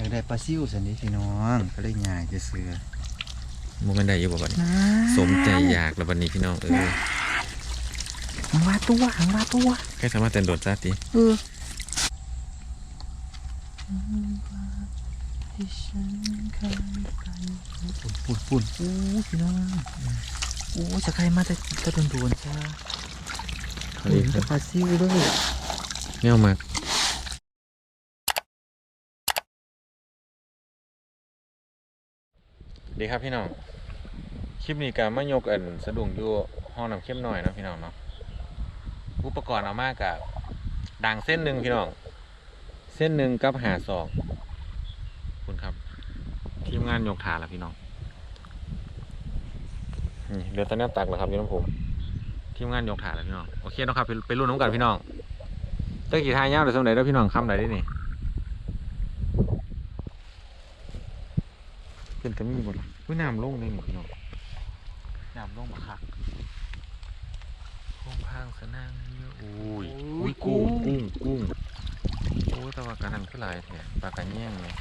อยากได้ปลาซิวสันนี้พี่น้องก็เลยยายจะเสือมันไม่ได้อยู่บ่บัดนี้นะสมใจอยากแล้วบัดนี้พี่น้องเออหังว่าตัวหังว่าตัวแค่สามารถแต่นโดดซะติเออปุ่นปุ่นๆอู้พี่น้องอู้จะใครมาแต่ตะโดนโดนๆจ้าเขาเรียกจะปลาซิวด้วยแมวมาก ดีครับพี่น้อง คลิปนี้การมายกอันสะดุ้งอยู่ห้องน้ำเข้มหน่อยนะพี่น้องเนาะ อุปกรณ์เอามากกับด่างเส้นหนึ่งพี่น้อง เส้นหนึ่งกับหาสองคุณครับ ทีมงานยกถาแล้วพี่น้องนี่เรือตะเนียตักแล้วครับพี่น้องผม ทีมงานยกถาแล้วพี่น้อง โอเคนะครับไปรุ่นน้ำกันพี่น้องเจ้ากี่ทายเงาเดี๋ยวสมัยเด้อพี่น้องคำไหนได้นี่ เป็นกระมี่หมดเลยอุ้ยน้ำลงเลยนี่พี่น้องน้ำลงมาคักโค้งพางสนางเยอะอุ้ยอุ้อุ้ยยกุ้งกุ้กุ้งงกุ้งโอ้ยแต่ว่าการนั้นคือหลายแท้ปลากระแยงเลย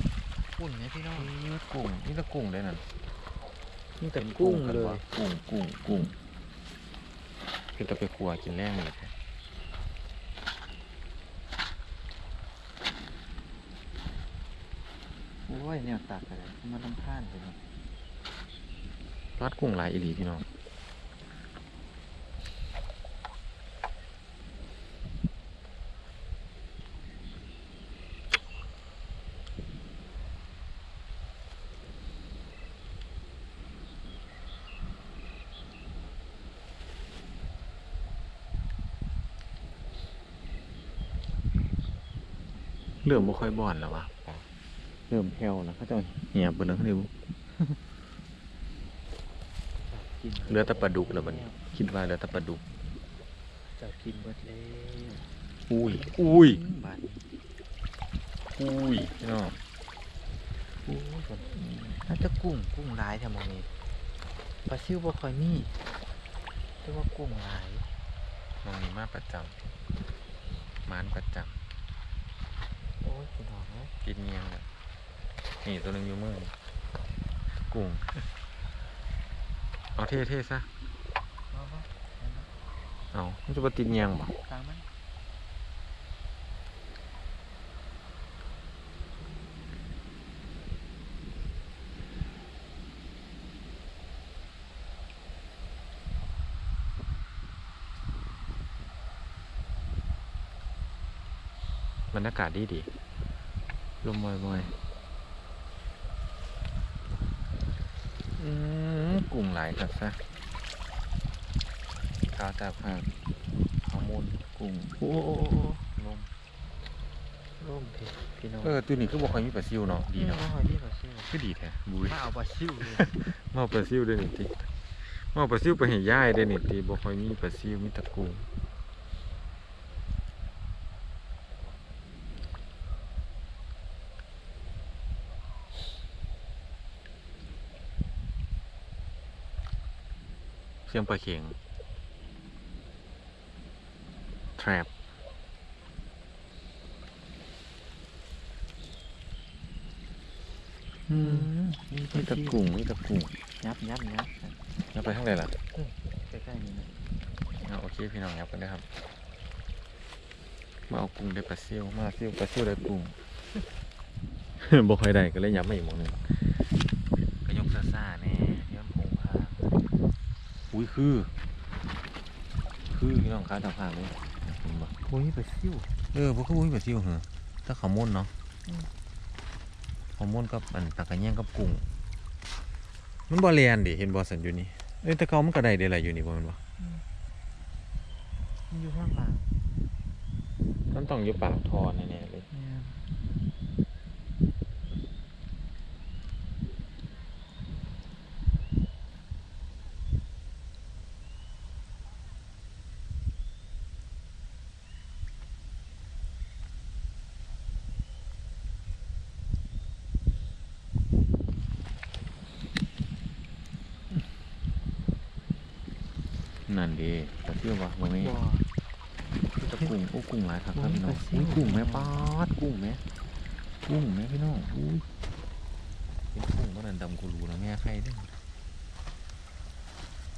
ปุ่นเนี่ยพี่น้องนี่กุ้งนี่ตะกุ้งได้นั่นนี่แต่กุ้งกันเลวะยกุ้งกุ้งกุ้งคือตะไปครัวกินแรงเลย ตักอะไรมันลำพานไปเนาะรัดกุ้งหลายอีหลีพี่น้องเริ่มบ่ค่อยบ่อนแล้ววะ เริ่มแผ่วแล้วเขาเจะเหี่ยบเบนแล้วเขาเรียกกินเหลือแต่ปลาดุกแล้วบัดนี้คิดว่าเหลือแต่ปลาดุกจะกินเบิดแล้วอุ้ยอุ้ยบาดนี้อุ้ยพี่น้องโอ้ยฝนน่าจะกุ้งกุ้งหลายแถวหมองนี้ปลาซิวบ่ค่อยมีแต่ว่ากุ้งหลายมองนี้มาประจำมานประจโอ้ยพี่น้องเอ้ยำกินเงียงแบบ นี่ตัวหนึงอยู่มือกุ้งเอาเท่ๆซะเอาเนาะเอามันจะมาติดเงียงบ่าบรรยากาศดีดีลมบ่อยๆ กุ้งหลายครับซะข้าวตาผากข้าวมูลกุ้งโอ้โอ้โอ้โอ้นมร่มเถอะพี่น้องเออตัวนี้คือบ่ค่อยมีปลาซิวเนาะดีเนาะบ่ค่อยมีปลาซิวคือดีแท้บุยมาเอาปลาซิวเลยมาเอาปลาซิวด้วยนี่ติมาเอาปลาซิวไปให้ย่ายด้วยนี่ติบ่ค่อยมีปลาซิวมีแตะกุ้ง เสียงปลาเข็ง trap อืมมีแตะกุ้งมีแตะกุ้งยับยับยับแล้วไปทางไหนล่ะใกล้ๆนี่นะเอาโอเคพี่น้องยับกันนะครับ มาเอากุ้งได้ปลาซิวมาซิวปลาซิวได้กุ้งบ่ค่อยได้ก็เลยยับมาอีกหมองหนึงก็ยกซ่าๆแน่ย้อนพงพา อุ้ยคือ คือพี่น้องค้าตาพางเลยเห็นบ่โอ้ยปลาซิวเออพวกคืออุ้ยปลาซิวเหรอถ้าขาวม่นเนาะอืมขาวม่นกับอันตะกะแยงกับกุ้งมันบ่เรียนดิเห็นบ่สันอยู่นี่เอ้ยแต่เขามันก็ได้เดะอะไรอยู่นี่บ่แม่นบ่มันอยู่ข้างหลังมันต้องอยู่ปากทอแน่ๆเลย เนี่ยนั่นดิปลาซิวบ่บ่แม่บ่ตะกุ้งโอ้กุ้งหลายครับโอ้ครับยพี่น้องปลาซิวอุ้ยกุ้งแม่ป๊าดกุ้งแม่กุ้งแม่พี่น้องอุ้ยดำกูรู้แล้วแม่ใครเด้อ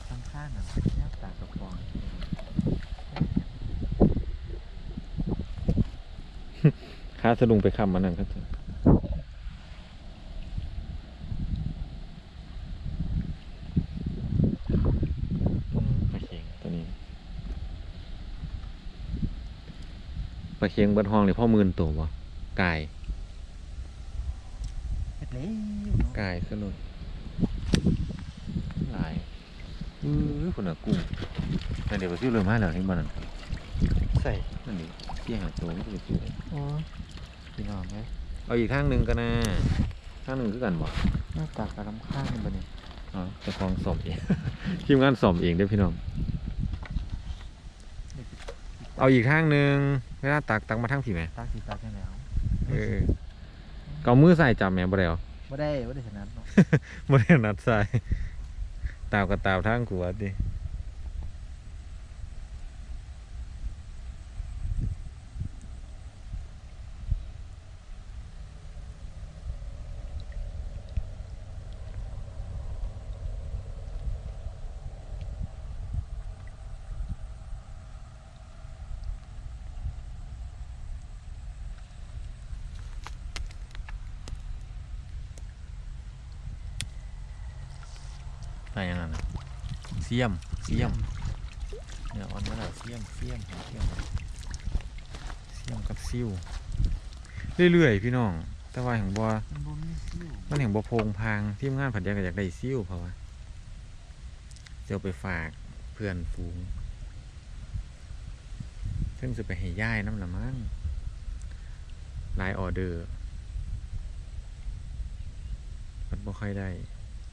ข้างข้างน่ะแนวตากระปองค่าสลุงไปคำมันนั่นก็จะปลาเค็งตัวนี้ปลา เค็งเบัดห้องนี่พ่อหมื่นตัวบ่กายเฮ็ดเลยเนาะกายสนุนหลายอื้อคนน่ะกุ้งนั่นเดี๋ยวไปซื้อเลยมาแล้วนี่บ่นั่นใส่นั่นนี่เสี่ยหาตัวมันก็ไปซื้อโอ้ยพี่น้องเอ้ยเอาอีกข้างหนึ่งก็นะข้างหนึ่งคือกันบ่หน้าตากระลำข้างบ่เนี่ยอ๋อเจะคลองสอบเองทีมงานสอบเองเด้อพี่น้อง เอาอีกข้างหนึ่งเวลาตักตักมาทางผีไหมตากสิตากแค่แล้วเออเกามือใส่จับแหม่บ่ได้เอาบ่ได้บ่ได้ฉะนั้นเนาะ บ่ได้นัดใส่ตาวกับตาวทางกูว่าติไปยังไงนะเสียมเสียมเนี่ยอ่อนมาแล้วเสียมเสียมเสียมเสียมกับซิวเรื่อยๆพี่น้อง แต่ว่าแห่งบ่มันบ่มีซิ่วมันแห่งบ่โพงพางทีมงานผัดยาก็อยากได้ซิวเพราะว่าจะเอาไปฝากเพื่อนฝูงเพิ่งจะไปให้ย่ายน้ำละมั้งหลายออเดอร์ มันบ่ค่อยได้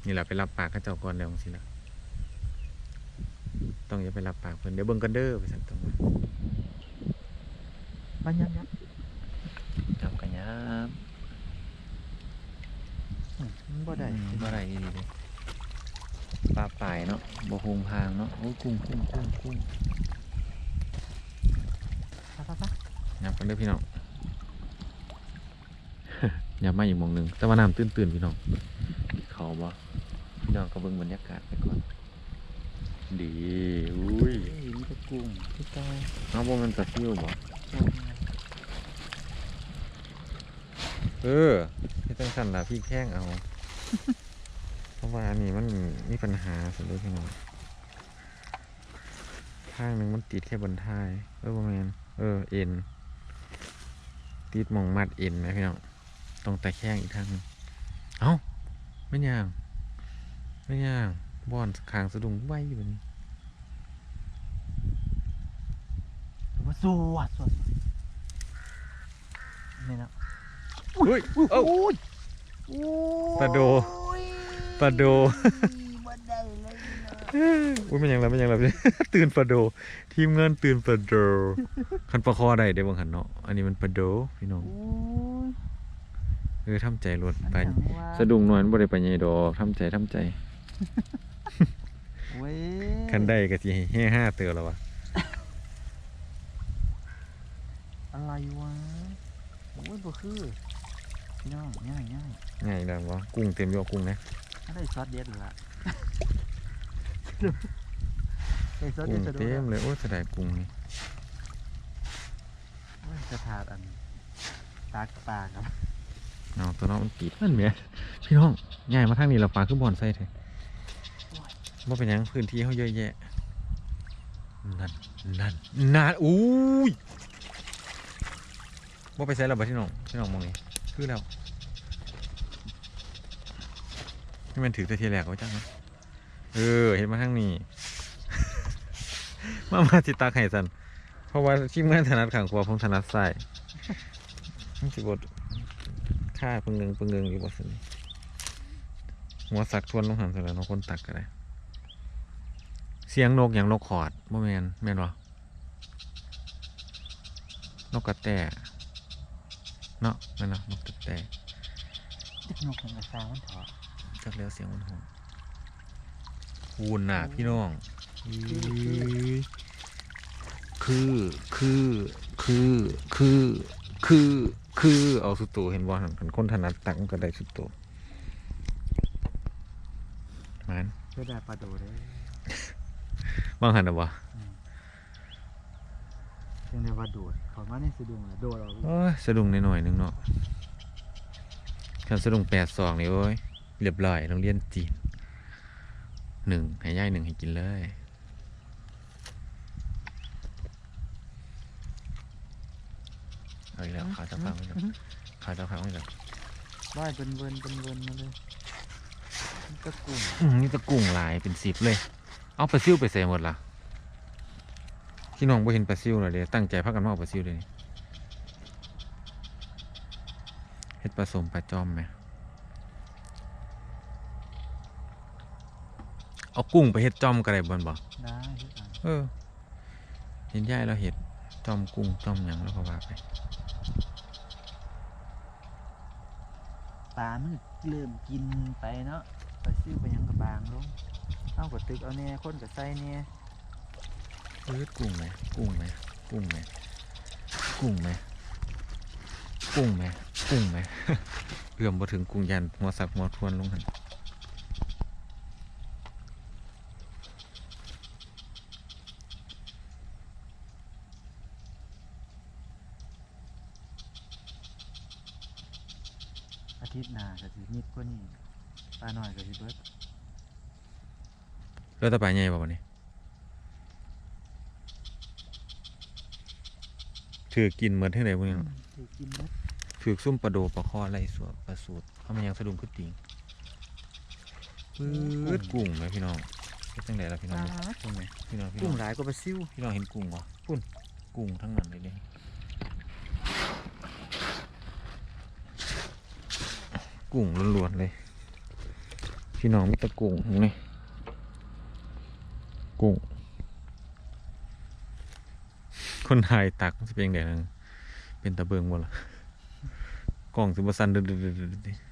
นี่แหละไปรับปากเข้าเจ้าก่อนแล้วสิละต้องอย่าไปรับปากเพิ่นเดี๋ยวเบิ่งกันเด้อไปสั่นตรงนั้นมันยับยับจำกันยับอืมมันบ่ได้บ่ได้อีหลีเด้ปลาปลายเนาะบ่โฮงพางเนาะโอ้ยกุ้งกุ้งกุ้งกุ้งไปไปไปยับกันเด้อพี่น้องยับมาอีกหมองหนึงแต่ว่าน้ำตื้นๆพี่น้องเขาบ่ พี่น้องก็เบิ่งบรรยากาศไปก่อน ดีอุ้ยเอ้ยมีแต่กุ้งที่เก่าเอาบ่มันจะซิ่วบ่โอ้ยเออพี่ต้องสั่นละพี่แข้งเอา เพราะว่าอันนี้มันมีปัญหาสุดเลยพี่น้องข้างหนึ่งมันติดแค่บนท้าย เออประมาณเออเอ็นติดหมองมัดเอ็นไหมพี่น้องตรงตะแข้งอีกทางหนึ่งเอ้าไม่ย่าง ไม่ย่างบอนขางสะดุ้งไว้อยู่นี่ถือว่าสวดสวดนี่นะเฮ้ยเอ้าโอ้ยปลาโดปลาโดบ่ได้เลยนะอุ้ยมันยังไรมันยังไรตื่นปลาโด ทีมงานตื่นปลาโดคันปลาคอได้ได้บางคันเนาะอันนี้มันปลาโดพี่น้องโอ้ยเออทำใจรถมันไปหยังวะสะดุ้งนอนบ่ได้ไปใหญ่ดอกทำใจทำใจ เว้ยคันได้ก็สิให้แห่ห้าเตือแล้ววะอะไรวะโอ้ยบ่คือพี่น้องง่ายง่ายง่ายดังวะกุ้งเต็มยอกุ้งนะถ้าได้ซอสเด็ดเลยล่ะได้ซอสกุ้เด็งดจะดูเต็มเลยโอ้ยเสยดายกุ้งนี่โอ้ยจะทาดอันตากปลาครับเอาตัวน้องมันปิดนั่นแหมพี่น้องง่ายมาทางนี้เราปลาขึ้นบอนใส่เถอะ ว่าเป็นยังพื้นที่เขาเยอะแยะ นั่นนั่นนั่นอุ้ยว่าไปใส่เราบ่ที่น้องที่น้องมองนี่คือแล้วนี่มันถือแต่ทีแรกเขาจังนะเออ เห็นมาทางนี้ มามาติตาไข่สัน เพราะว่าทีมงานถนัดขังขวาผมถนัดใส่ายมันสิบดค่าปึงเงิงปึงเงงอยู่บ่สิหัวสักทวนลงหันสล้วเนาะคนตักก็ได้ เสียงนกอย่างนกขอดบ่แมนแมนวะนกกระแตเนาะแม่นเนาะนกกระแตติ๊กนกของกระซามันเถอะจักแล้วเสียงมันหอนคูณน่ะพี่น้องคือคือคือคือคือคือเอาสุดโตัวเห็นบ่หันคนถนัดตักมันก็ได้สุดโตัวมันเพื่อได้ปลาโดเด้ ว่างหันนะวะยังได้ว่าโดดเขามาในสะดุ้งอะโดดเอาโอ้ยสะดุ้งหน่อยๆหนึงเนาะคันสะดุ้งแปดสองนี่โอ้ยเรียบร้อยโรงเรียนจีนหนึ่งให้ย่ายหนึ่งให้กินเลยเอาอีกแล้วขาวจะฟังไม่ก่อนขาวจะฟังไม่ก่อนว่ายเป็นเวินเป็นเวินมาเลยมันก็กุ้งอืมนี่ตะกุ้งหลายเป็นสิบเลย เอาปลาซิวไปใส่หมดละพี่น้องไ่เห็นปลาซิวเลยเดี๋ยวตั้งใจพักกันมาเอาปลาซิวเลยนี่เฮ็ดผสมปลาจอมไหมเอากุ้งไปเฮ็ดจอมก็ได้บ่นบ่ได้ที่อ่านเออเห็นยายเราเห็ดจอมกุ้งจอมหยังแล้วก็ว่าไปปลามันก็เริ่มกินไปเนาะปลาซิวไปหยังกับบางลง เอากับตึกเอาแน่คนกับไส้แน่เออกุ้งไหมกุ้งไหมกุ้งไหมกุ้งไหมกุ้งไหมกุ้งไหมเอื้อมบ่ถึงกุ้งยันหัวสักหัวทวนลงหันอาทิตย์หน้าก็สินิดกว่านี้ปลาหน่อยก็สิเบิด เลือดตะปลาใหญ่ป่ะวันนี้ถือกินเหมือนที่ไหนพวกนี้สิกินเบิดถือซุ่มปลาโดปลาคออะไรสวปลาสูตรเขามันยังสะดุ้งขึ้นติงปืดกุ้งไหมพี่น้องเฮ็ดจังไดล่ะพี่ปน้องลาตรงไหนพี่น้องพี่น้กุ้องงหลายกว่าปลาซิวพี่น้องเห็นกุ้งวะพุ่นกุ้งทั้งนั้นเลยเด้กุ้งล้วนๆเลย พี่น้องมีแต่กุ้งเห็นไหม กุ้ง คนไทยตักมันจะเป็นอย่างไรนึงเป็นตะเบิงบ่ล่ะกล่องสิบสันเดือดๆ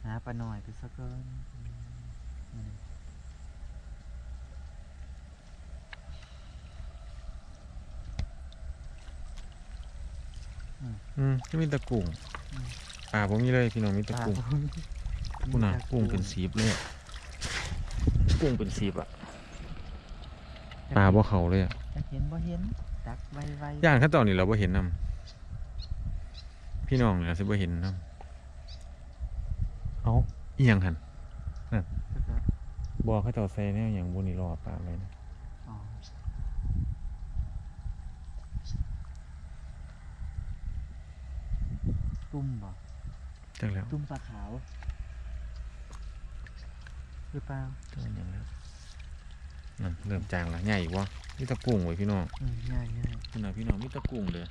ๆหาปลาหน่อยไปสักเกินอืมๆอืมก็มีแตะกุ้งอืมป่าผมมีเลยพี่น้องมีแตะปลากุ้งพว กนี้กุ้งน่ะกุ้งเป็นสีบเลยอะกุ้งเป็นสีบอะปลาบ่เขาเลยอะจะเห็นบ่เห็นตักไวไวย่านขั้นตอนนี้เราบ่เห็นนํพี่น้องเนี่ยสิบ่เห็นนํเอาอีหยังหันบ่เขาเจ้าใส่แนวหยังบ่นี่รอปลาไว้นะอ๋อตุ้มบ่จังแล้ว ตุ้มปลาขาว หรือเปล่าจังหยังแล้วนั่นเริ่มจางละใหญ่อีกวะมีแตะกุ้งไว้พี่น้องอืมง่ายง่ายขนาดพี่น้องมีแตะกุ้งเลย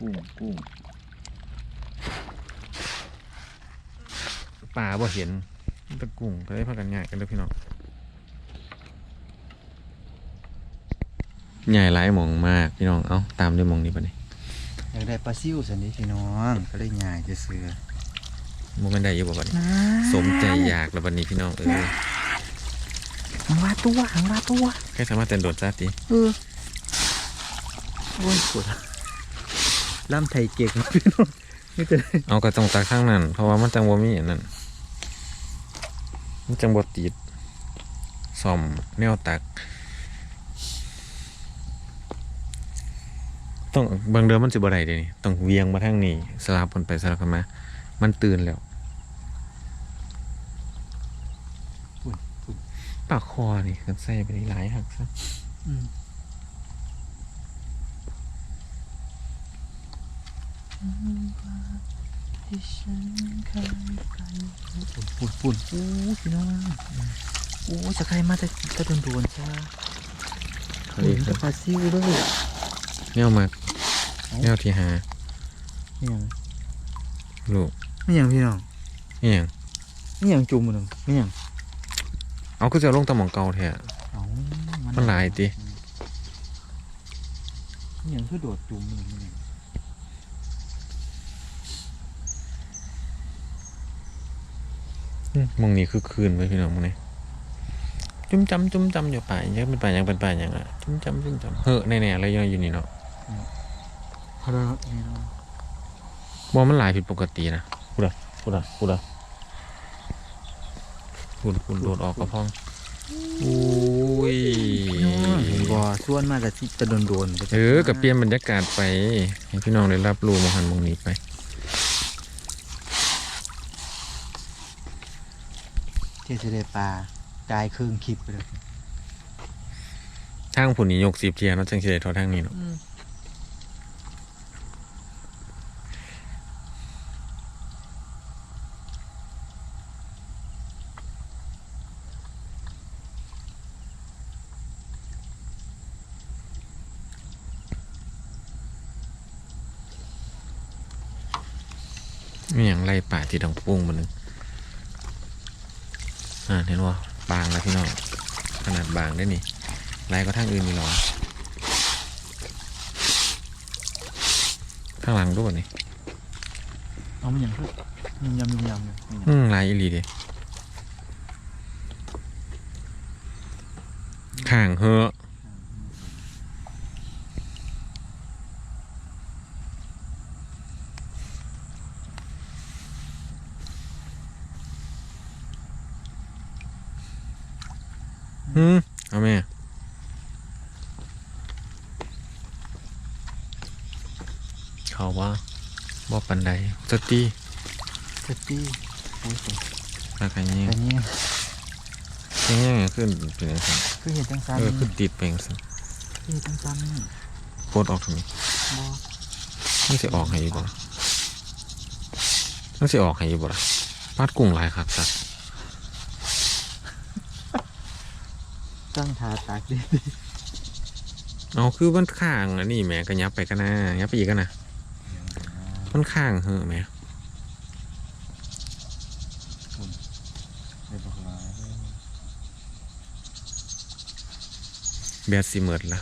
กุ้งกุ้งปลาบ่เห็นมีแตะกุ้งก็ได้พากันง่ายกันเด้อพี่น้องใหญ่หลายหมองมากพี่น้องเอ้าตามด้วยหมองนี้ปะนี่อยากได้ปลาซิวสันนี้พี่น้องก็เลยง่ายจะเสือ โมเมนได้อยู่บ่บัดนี้สมใจอยากแล้วบัดนี้พี่น้องเออหังว่าตัวหังว่าตัวแค่สามารถเต้นโดดจ้าติเออโอ้ยปวดล่ำไทยเก่งพี่น้องนี่จะได้เอากระตรงตาข้างนั้นเพราะว่ามันจังบ่มีอันนั้นมันจังบ่ติดซ่อมแนวตัก ต้องบางเดิมมันสิบ่ได้เดะนี่ต้องเวียงมาทางนี้สลับกันไปสลับกันมา มันตื่นแล้ว ปากคอนี่กันใส่ไปหลายหักซะอืมปุ่นปุ่นปุ่นโอ้พี่น้องโอ้จะใครมาแต่แต่โดนโดนๆจ้าเขาเห็เรียนกแต่ปลาซิวด้วยแนวมักแนวที่หานี่ยังลูกนี่ยังพี่น้องนี่หยังนี่ยังจุ่มมันงนี่ยัง เอาก็จะลงตำหมองเก่าแท้เอามันหลายตินี่ยังคือโดดจุ่มมันนี่ยังอืมหมองนี้คือคืนไว้พี่น้องหมองนี้จุ้มจำจุ้มจำอยู่ป่ายังเป็นป่ายังเป็นป่ายังอะจุ้มจำจุ้มจำเฮ้อแน่ๆเลยยังอยู่นี่เนาะเขาเลยนี่เนาะ บ่มันหลายผิดปกตินะพูดอะพูดอะพูดอะ พูดพูดโดดออกกระพองอุ้ยเห็นบ่ส่วนมาแต่ที่จะโดนๆไปเออกับเปลี่ยนบรรยากาศไปให้พี่น้องได้รับรู้มหันต์มองนี้ไปเที่ยวจะได้ปลากายครึ่งคลิปไปเลยทางผุนนี้ยกสิบเทียเนาะจังสิได้เทอทางนี้เนาะ มีอย่างไรป่าที่ดังปุ้งมันนึงอ่าเห็นว่าบางแล้วพี่น้องขนาดบางได้นี่ไรก็ทางอื่นมีหรอข้างหลังด้วยนี่เอามันยังเพิ่มยำยำยำเลยอืมลายอีหลีเดีข้างเหอะอืมเอาแม่ เขาว่าบ่ ปันใดสตีสตี้โอ้ยปากกันยิงแต่นี่ยังไงขึ้นเป็นยังไงคือเห็นจังซันเออขึ้นติดไปยังไงคือเห็นจังซันนี่โคตรออกทำไมบ่มันสิออกให้อยู่บ่ล่ะมันสิออกให้อยู่บ่ล่ะปาดกุ้งหลายครับสัตว์ตั้งทาตากดิเอาคือมันข้างอันนี้แหมก็ยับไปกันนะยับไปอีกกันนะ มันข้างเหอะแหมได้บอกว่าแบดสิเมิดละ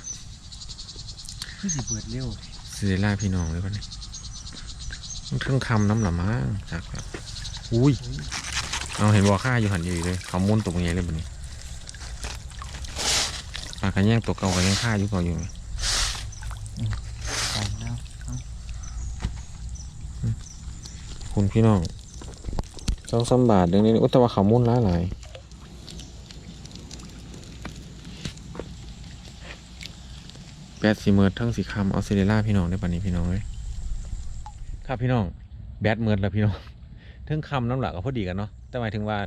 คือสิเบิดเร็วสิได้ล่าพี่น้องเลยวันนี้มันเครื่องคำน้ำละมั้งจากแบบอุ้ยเอาเห็นบ่อค่าอยู่หันอยู่เลยเขามุ่นตกยังเลยบันนี้ปลากระแยงตัวเก่ากันยังค่าอยู่เก่าอยู่ ตายแล้ว คุณพี่น้องสองสามบาทเดี๋ยวนี้อุตว่าขามุ่นหลายหลายแบดสีเมิร์ดทั้งสีคำเอาเซเล่าพี่น้องได้ปันนี้พี่น้องเลยครับพี่น้องแบดเมิร์ดแล้วพี่น้องเทั้งคำน้ำหลักก็พอดีกันเนาะแต่หมายถึงว่า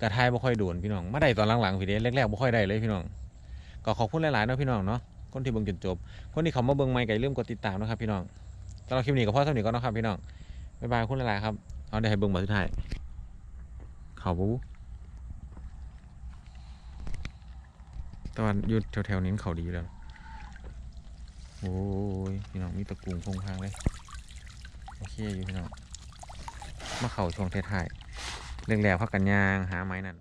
กระทายบ่ค่อยโดนพี่น้องมาได้ตอนหลังๆพี่เด้แรกๆบ่ค่อยได้เลยพี่น้องก็ขอบคุณหลายๆเนาะพี่น้องเนาะคนที่เบิ่งจนจบ คนที่เขามาเบิ่งใหม่ก็อย่าลืมกดติดตามนะครับพี่น้องสำหรับคลิปนี้ก็พอสำหรับนี้ก็นะครับพี่น้อง บ๊ายบายคุณหลายๆครับ เอาได้ให้เบิ่งบทสุดท้ายเขาบูตะวันอยู่แถวๆนี้เขาดีแล้ว โอ้ยพี่น้องมีตะกรุงพงพางเลยโอเคอยู่พี่น้องมาเข่าช่วงท้ายๆเรื่องแล้วพักกันยางหาไม้นั่น